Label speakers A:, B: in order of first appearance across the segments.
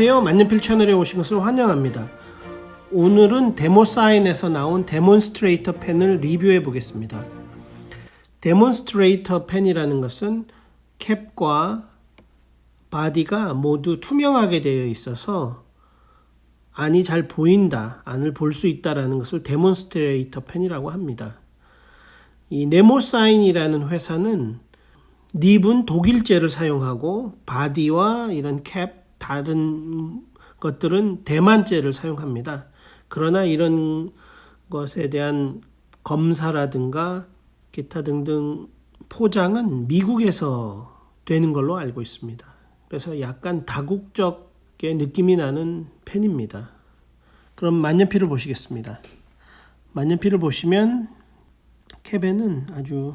A: 안녕하세요. 만년필 채널에 오신 것을 환영합니다. 오늘은 데모사인에서 나온 데몬스트레이터 펜을 리뷰해 보겠습니다. 데몬스트레이터 펜이라는 것은 캡과 바디가 모두 투명하게 되어 있어서 안이 잘 보인다, 안을 볼 수 있다라는 것을 데몬스트레이터 펜이라고 합니다. 이 네모사인이라는 회사는 닙은 독일제를 사용하고 바디와 이런 캡 다른 것들은 대만제를 사용합니다. 그러나 이런 것에 대한 검사라든가 기타 등등 포장은 미국에서 되는 걸로 알고 있습니다. 그래서 약간 다국적의 느낌이 나는 펜입니다. 그럼 만년필을 보시겠습니다. 만년필을 보시면 캡에는 아주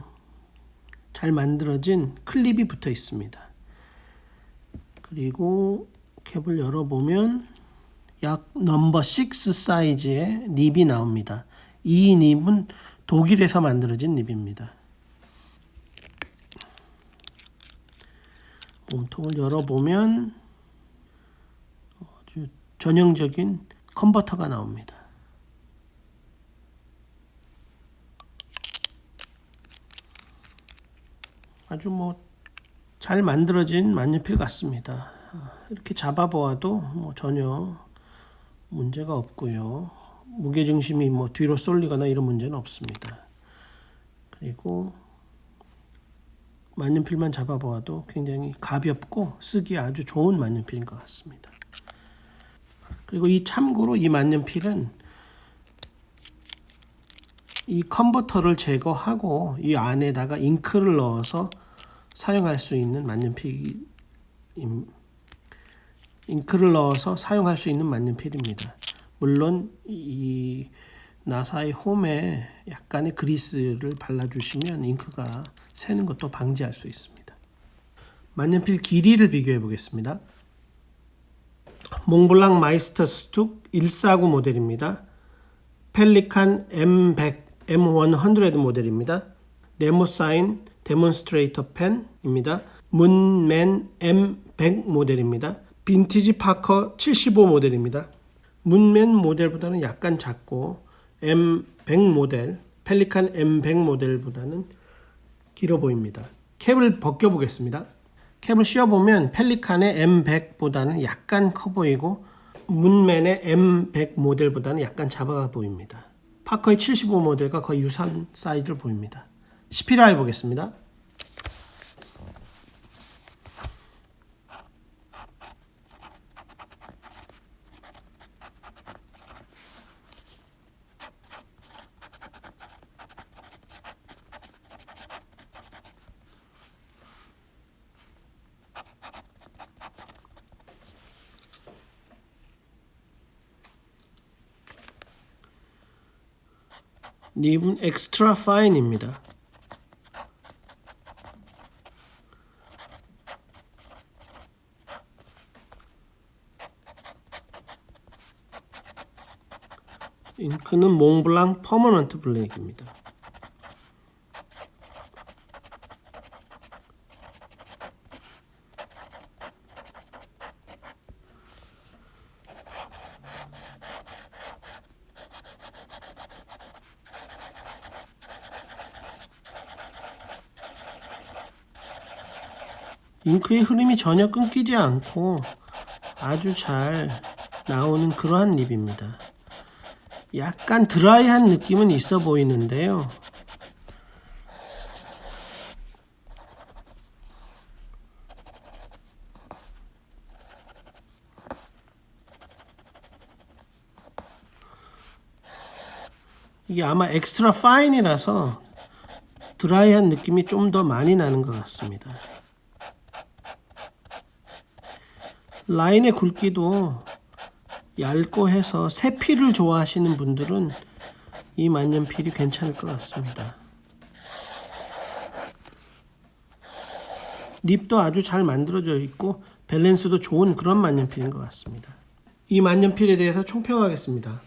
A: 잘 만들어진 클립이 붙어 있습니다. 그리고 캡을 열어보면 약 넘버 6 사이즈의 닙이 나옵니다. 이 닙은 독일에서 만들어진 닙입니다. 몸통을 열어보면 아주 전형적인 컨버터가 나옵니다. 아주 뭐 잘 만들어진 만년필 같습니다. 이렇게 잡아보아도 뭐 전혀 문제가 없고요. 무게 중심이 뭐 뒤로 쏠리거나 이런 문제는 없습니다. 그리고 만년필만 잡아보아도 굉장히 가볍고 쓰기 아주 좋은 만년필인 것 같습니다. 그리고 이 참고로 이 만년필은 이 컨버터를 제거하고 이 안에다가 잉크를 넣어서 사용할 수 있는 만년필 잉크를 넣어서 사용할 수 있는 만년필입니다. 물론 이 나사의 홈에 약간의 그리스를 발라주시면 잉크가 새는 것도 방지할 수 있습니다. 만년필 길이를 비교해 보겠습니다. 몽블랑 마이스터 스툭 149 모델입니다. 펠리칸 M100, M100 모델입니다. 네모사인 데몬스트레이터 펜입니다. 문맨 M100 모델입니다. 빈티지 파커 75 모델입니다. 문맨 모델보다는 약간 작고 M100 모델, 펠리칸 M100 모델보다는 길어 보입니다. 캡을 벗겨 보겠습니다. 캡을 씌워 보면 펠리칸의 M100보다는 약간 커 보이고 문맨의 M100 모델보다는 약간 작아 보입니다. 파커의 75 모델과 거의 유사한 사이즈를 보입니다. 시피라 해보겠습니다. 닙은 엑스트라 파인입니다. 잉크는 몽블랑 퍼머넌트 블랙입니다. 잉크의 흐름이 전혀 끊기지 않고 아주 잘 나오는 그러한 립입니다. 약간 드라이한 느낌은 있어 보이는데요. 이게 아마 엑스트라 파인이라서 드라이한 느낌이 좀 더 많이 나는 것 같습니다. 라인의 굵기도 얇고 해서 세필을 좋아하시는 분들은 이 만년필이 괜찮을 것 같습니다. 립도 아주 잘 만들어져 있고 밸런스도 좋은 그런 만년필인 것 같습니다. 이 만년필에 대해서 총평하겠습니다.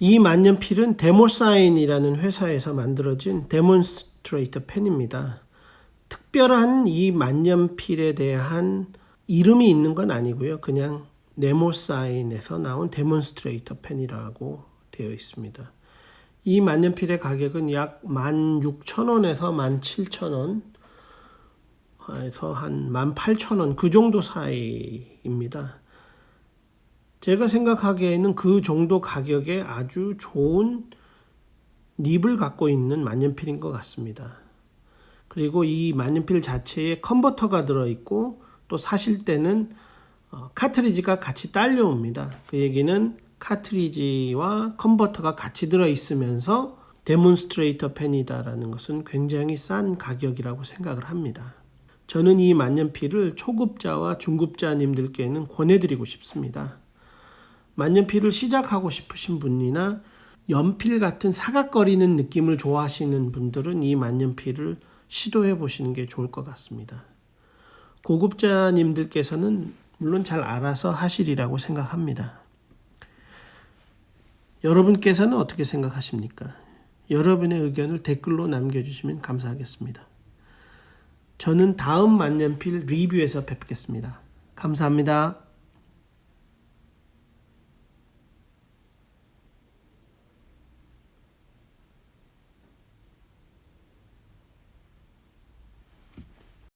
A: 이 만년필은 데모사인이라는 회사에서 만들어진 데몬스트레이터 펜입니다. 특별한 이 만년필에 대한 이름이 있는 건 아니고요. 그냥 네모사인에서 나온 데몬스트레이터 펜이라고 되어 있습니다. 이 만년필의 가격은 약 16,000원에서 17,000원 에서 한 18,000원 그 정도 사이입니다. 제가 생각하기에는 그 정도 가격에 아주 좋은 닙을 갖고 있는 만년필인 것 같습니다. 그리고 이 만년필 자체에 컨버터가 들어있고 또 사실 때는 어, 카트리지가 같이 딸려옵니다. 그 얘기는 카트리지와 컨버터가 같이 들어있으면서 데몬스트레이터 펜이다라는 것은 굉장히 싼 가격이라고 생각을 합니다. 저는 이 만년필을 초급자와 중급자님들께는 권해드리고 싶습니다. 만년필을 시작하고 싶으신 분이나 연필 같은 사각거리는 느낌을 좋아하시는 분들은 이 만년필을 시도해 보시는 게 좋을 것 같습니다. 고급자님들께서는 물론 잘 알아서 하시리라고 생각합니다. 여러분께서는 어떻게 생각하십니까? 여러분의 의견을 댓글로 남겨주시면 감사하겠습니다. 저는 다음 만년필 리뷰에서 뵙겠습니다. 감사합니다.